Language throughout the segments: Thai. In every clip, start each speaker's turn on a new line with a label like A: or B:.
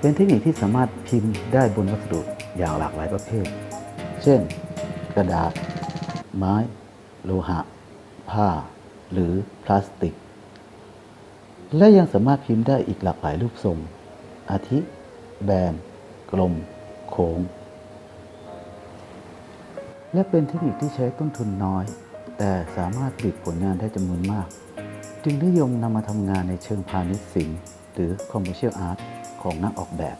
A: เป็นเทคนิคที่สามารถพิมพ์ได้บนวัสดุอย่างหลากหลายประเภท เช่น กระดาษ ไม้ โลหะ ผ้า หรือพลาสติก และยังสามารถพิมพ์ได้อีกหลากหลายรูปทรง อาทิ แบน กลม โค้ง และเป็นเทคนิคที่ใช้ต้นทุนน้อย แต่สามารถผลิตผลงานได้จำนวนมาก จึงนิยมนำมาทำงานในเชิงพาณิชย์ศิลป์หรือ commercial art ของนักออกแบบ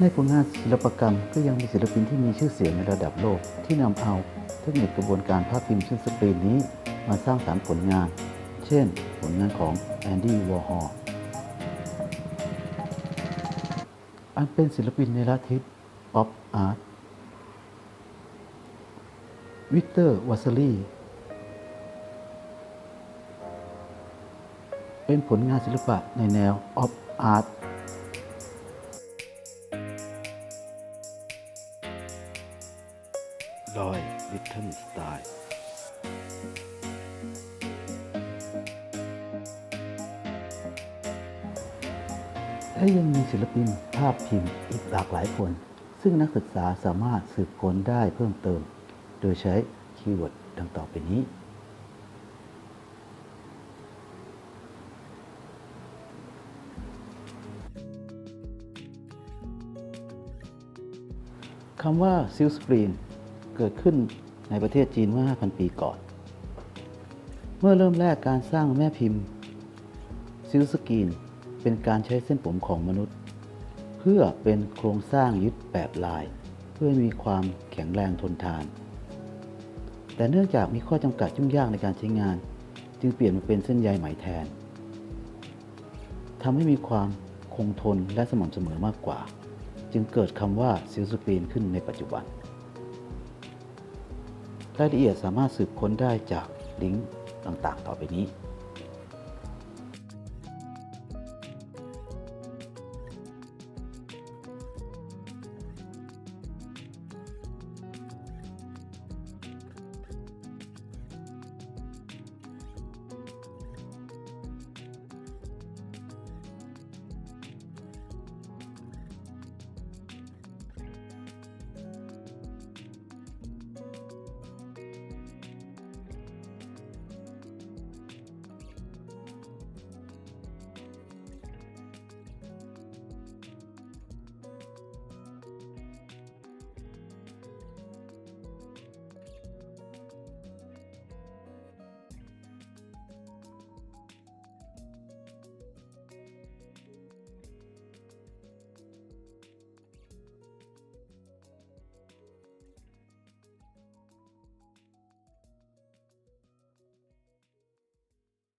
A: ในผลงานศิลปกรรมก็ยังมีศิลปินที่มีชื่อเสียงในระดับโลก ที่นำเอาเทคนิคกระบวนการภาพพิมพ์ซึ่งสกรีนนี้มาสร้างสรรค์ผลงาน เช่น ผลงานของแอนดี้วอร์ฮอลอันเป็นศิลปินในลัทธิป๊อปอาร์ตวิกเตอร์วัสลีเป็นผลงานศิลปะในแนวออฟ อาร์ตรอยลิทเทิลสไตล์และยังมีศิลปินภาพพิมพ์อีกหลากหลายคน ซึ่งนักศึกษาสามารถสืบค้นได้เพิ่มเติม โดยใช้คีย์เวิร์ดดังต่อไปนี้ คำว่าซิลสปรีนเกิดขึ้นในประเทศจีนเมื่อ 5,000 ปีก่อน เมื่อเริ่มแรกการสร้างแม่พิมพ์ ซิลสกรีนเป็นการใช้เส้นผมของมนุษย์ เพื่อเป็นโครงสร้างยึดแบบลาย เพื่อมีความแข็งแรงทนทาน แต่เนื่องจากมีข้อจำกัดยุ่งยากในการใช้งาน จึงเปลี่ยนมาเป็นเส้นใยไหมแทนทำให้มีความคงทนและสม่ำเสมอมากกว่า จึงเกิดคำว่าซิลสกรีนขึ้นในปัจจุบัน รายละเอียดสามารถสืบค้นได้จากลิงก์ต่างๆ ต่อไปนี้